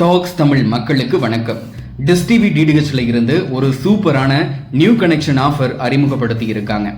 Tax Tamil மக்களுக்கு வணக்கம். டிஸ்டிவி டிடிஹெச்ல இருந்து ஒரு சூப்பரான நியூ கனெக்ஷன் ஆஃபர் அறிமுகப்படுத்தி இருக்காங்க.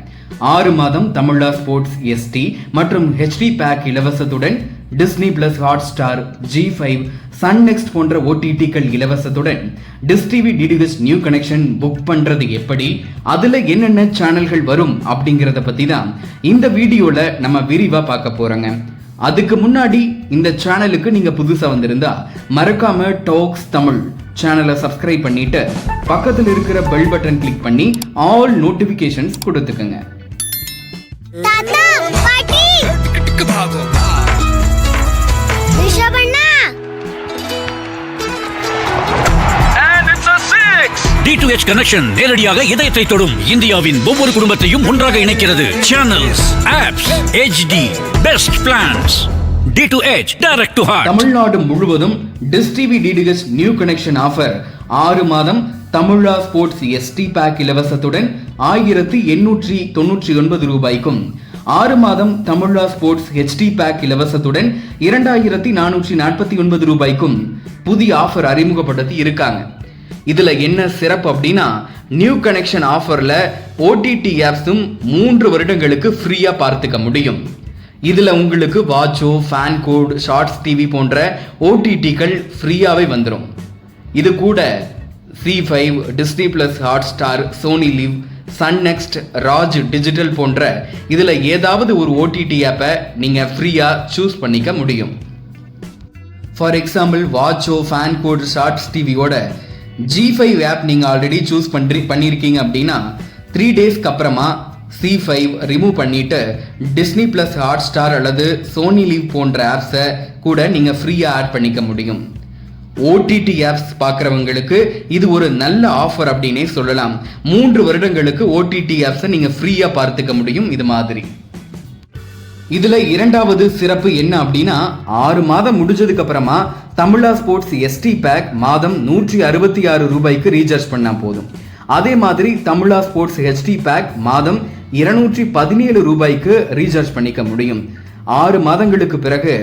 ஆறு மாதம் தமிழா ஸ்போர்ட்ஸ் எஸ்டி மற்றும் HD pack இலவசத்துடன் Disney plus Hotstar Zee five Sun next போன்ற ஓடிடிக்கள் இலவசத்துடன் Dish TV DTH new connection book பண்றது எப்படி அதுல என்னென்ன சேனல்கள் வரும் அப்படிங்கறத பத்தி தான் இந்த வீடியோல நம்ம விரிவா பார்க்க போறோங்க. அதுக்கு முன்னாடி இந்த சேனலுக்கு நீங்க புதுசா வந்திருந்தா மறக்காம டாக்ஸ் தமிழ் சேனலை சப்ஸ்கிரைப் பண்ணிட்டு பக்கத்தில் இருக்கிற பெல் பட்டன் கிளிக் பண்ணி ஆல் நோட்டிபிகேஷன்ஸ் கொடுத்துக்கோங்க. தாத்தா பாட்டி! ரிஷபண்ணா! டி டு எச் கனெக்ஷன் நேரடியாக இதயத்தை தொடும். இந்தியாவின் ஒவ்வொரு குடும்பத்தையும் ஒன்றாக இணைக்கிறது. Channels apps HD best plans D2H direct to heart Tamil Nadu முழுவதும் Dish TV DTH new connection offer. ஆறு மாதம் தமிழா ஸ்போர்ட்ஸ் எஸ்டி பேக் இலவசத்துடன் ஆயிரத்தி எண்ணூற்றி தொண்ணூற்றி ஒன்பது ரூபாய்க்கும். ஆறு மாதம் தமிழா ஸ்போர்ட்ஸ் ஹெச்டி பேக் இலவசத்துடன் இரண்டாயிரத்தி நானூற்றி நாற்பத்தி ஒன்பது ரூபாய்க்கும் புதிய ஆஃபர் அறிமுகப்படுத்தி இருக்காங்க. இதில் என்ன சிறப்பு அப்படின்னா நியூ கனெக்ஷன் ஆஃபரில் ஓடிடி ஆப்ஸும் மூன்று வருடங்களுக்கு ஃப்ரீயாக பார்த்துக்க முடியும். இதில் உங்களுக்கு வாட்சோ ஃபேன் கோட் ஷார்ட்ஸ் டிவி போன்ற ஓடிடிகள் ஃப்ரீயாகவே வந்துடும் இது கூட Zee five Disney plus Hotstar Sony LIV Sun next Raj digital போன்ற இதில் ஏதாவது ஒரு ஓடிடி ஆப்பை நீங்கள் ஃப்ரீயாக சூஸ் பண்ணிக்க முடியும். For example Watcho fan code shorts டிவியோட ஜி ஃபைவ் ஆப் நீங்கள் ஆல்ரெடி சூஸ் பண்ணி பண்ணியிருக்கீங்க அப்படின்னா த்ரீ டேஸ்க்கு அப்புறமா சி ஃபைவ் ரிமூவ் பண்ணிவிட்டு டிஸ்னி ப்ளஸ் ஹாட் ஸ்டார் அல்லது சோனி லீவ் போன்ற ஆப்ஸை கூட நீங்கள் ஃப்ரீயாக ஆட் பண்ணிக்க முடியும். ஓடிடி ஆப்ஸ் பார்க்குறவங்களுக்கு இது ஒரு நல்ல ஆஃபர் அப்படின்னே சொல்லலாம். மூன்று வருடங்களுக்கு ஓடிடி ஆப்ஸை நீங்கள் ஃப்ரீயாக பார்த்துக்க முடியும் இது மாதிரி. இதில் இரண்டாவது சிறப்பு என்ன அப்படின்னா ஆறு மாதம் முடிஞ்சதுக்கு அப்புறமா தமிழா ஸ்போர்ட்ஸ் எஸ்டி பேக் மாதம் நூற்றி அறுபத்தி ஆறு ரூபாய்க்கு ரீசார்ஜ் பண்ணால் போதும். அதே மாதிரி தமிழா ஸ்போர்ட்ஸ் ஹெச்டி பேக் மாதம் இருநூற்றி பதினேழு ரூபாய்க்கு ரீசார்ஜ் பண்ணிக்க முடியும். ஆறு மாதங்களுக்கு பிறகு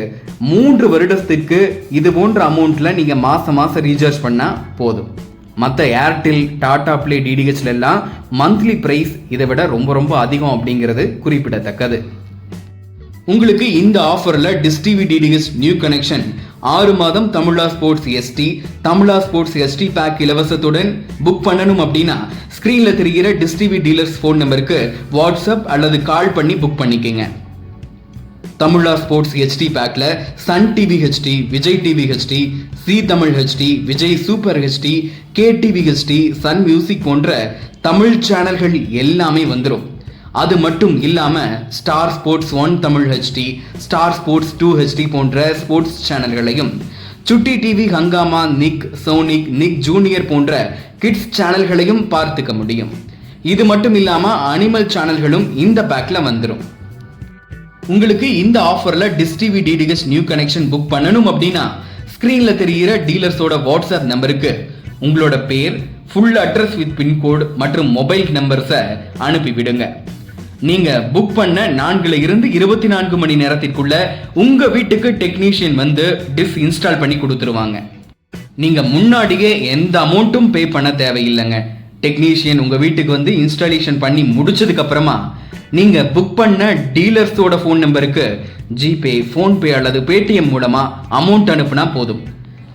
மூன்று வருடத்திற்கு இது போன்ற அமௌண்ட்டில் நீங்கள் மாதம் மாதம் ரீசார்ஜ் பண்ணால் போதும். மற்ற ஏர்டெல் டாடா பிளே டிடிஹெச்ல எல்லாம் மந்த்லி பிரைஸ் இதை விட ரொம்ப ரொம்ப அதிகம் அப்படிங்கிறது குறிப்பிடத்தக்கது. உங்களுக்கு இந்த ஆஃபரில் டிஸ்டிவி டிடிஹெச் நியூ கனெக்ஷன் ஆறு மாதம் Tamizha sports SD Tamizha sports SD pack இலவசத்துடன் book பண்ணணும் அப்படின்னா ஸ்கிரீன்ல தெரிகிற டிஸ்டிவி டீலர்ஸ் ஃபோன் நம்பருக்கு வாட்ஸ்அப் அல்லது கால் பண்ணி புக் பண்ணிக்கங்க. தமிழா ஸ்போர்ட்ஸ் ஹெச்டி பேக்கில் sun TV HD Vijay TV HD Zee Tamil HD Vijay super HD K TV HD sun music போன்ற தமிழ் சேனல்கள் எல்லாமே வந்துடும் அது மட்டும் இல்லாமல் star sports one Tamil HD star sports two HD போன்ற sports சேனல்களையும் Chutti TV Hungama Nick Sonic Nick junior போன்ற kids சேனல்களையும் பார்த்துக்க முடியும். இது மட்டும் இல்லாமல் அனிமல் சேனல்களும் இந்த பேக்கில் வந்துடும் உங்களுக்கு இந்த ஆஃபரில் dish TV DTH new connection book பண்ணணும் அப்படின்னா ஸ்க்ரீனில் தெரிகிற டீலர்ஸோட வாட்ஸ்அப் நம்பருக்கு உங்களோட பேர் ஃபுல் அட்ரஸ் வித் பின்கோடு மற்றும் மொபைல் நம்பர்ஸை அனுப்பிவிடுங்க. நீங்க புக் பண்ண நான்குல இருந்து இருபத்தி நான்கு மணி நேரத்திற்குள்ள உங்க வீட்டுக்கு டெக்னீஷியன் வந்து டிஸ் இன்ஸ்டால் பண்ணி கொடுத்துருவாங்க. நீங்க முன்னாடியே எந்த அமௌண்ட்டும் பே பண்ண தேவையில்லைங்க. டெக்னீஷியன் உங்க வீட்டுக்கு வந்து இன்ஸ்டாலேஷன் பண்ணி முடிச்சதுக்கு அப்புறமா நீங்க புக் பண்ண டீலர்ஸோட ஃபோன் நம்பருக்கு ஜிபே ஃபோன்பே அல்லது பேடிஎம் மூலமா அமௌண்ட் அனுப்புனா போதும்.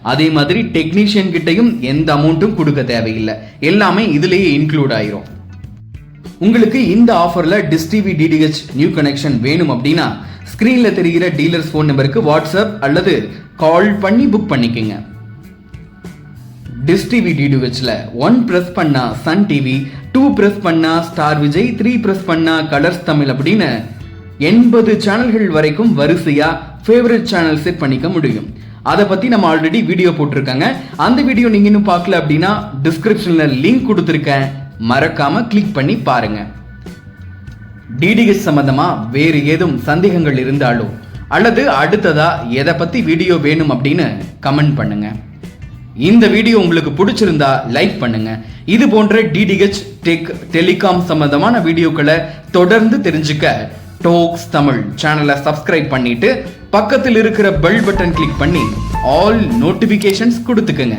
அதே மாதிரி டெக்னீஷியன் கிட்டையும் எந்த அமௌண்ட்டும் கொடுக்க தேவையில்லை. எல்லாமே இதுலேயே இன்க்ளூட் ஆயிரும். உங்களுக்கு இந்த ஆஃபரில் டிஸ்டிவி டிடிஹெச் நியூ கனெக்ஷன் வேணும் அப்படின்னா ஸ்க்ரீனில் தெரிகிற டீலர்ஸ் ஃபோன் நம்பருக்கு வாட்ஸ்அப் அல்லது கால் பண்ணி புக் பண்ணிக்கோங்க. டிஸ்டிவி டிடிஹெச்ல ஒன் ப்ரெஸ் பண்ணா சன் டிவி டூ ப்ரெஸ் பண்ணா ஸ்டார் விஜய் த்ரீ ப்ரெஸ் பண்ணா கலர்ஸ் தமிழ் அப்படின்னு எண்பது சேனல்கள் வரைக்கும் வரிசையாக ஃபேவரட் சேனல் செட் பண்ணிக்க முடியும். அதை பற்றி நம்ம ஆல்ரெடி வீடியோ போட்டிருக்காங்க. அந்த வீடியோ நீங்கள் இன்னும் பார்க்கல அப்படின்னா டிஸ்கிரிப்ஷனில் லிங்க் கொடுத்துருக்கேன். மறக்காம கிளிக் பண்ணி பாருங்க. டிடிஹெச் சம்மந்தமாக வேறு ஏதும் சந்தேகங்கள் இருந்தாலோ அல்லது அடுத்ததா எதை பற்றி வீடியோ வேணும் அப்படின்னு கமெண்ட் பண்ணுங்க. இந்த வீடியோ உங்களுக்கு பிடிச்சிருந்தா லைக் பண்ணுங்க. இது போன்ற டிடிஹெச் டெக் டெலிகாம் சம்மந்தமான வீடியோக்களை தொடர்ந்து தெரிஞ்சுக்க டோக்ஸ் தமிழ் சேனலை சப்ஸ்கிரைப் பண்ணிட்டு பக்கத்தில் இருக்கிற பெல் பட்டன் கிளிக் பண்ணி ஆல் நோட்டிபிகேஷன்ஸ் கொடுத்துக்கங்க.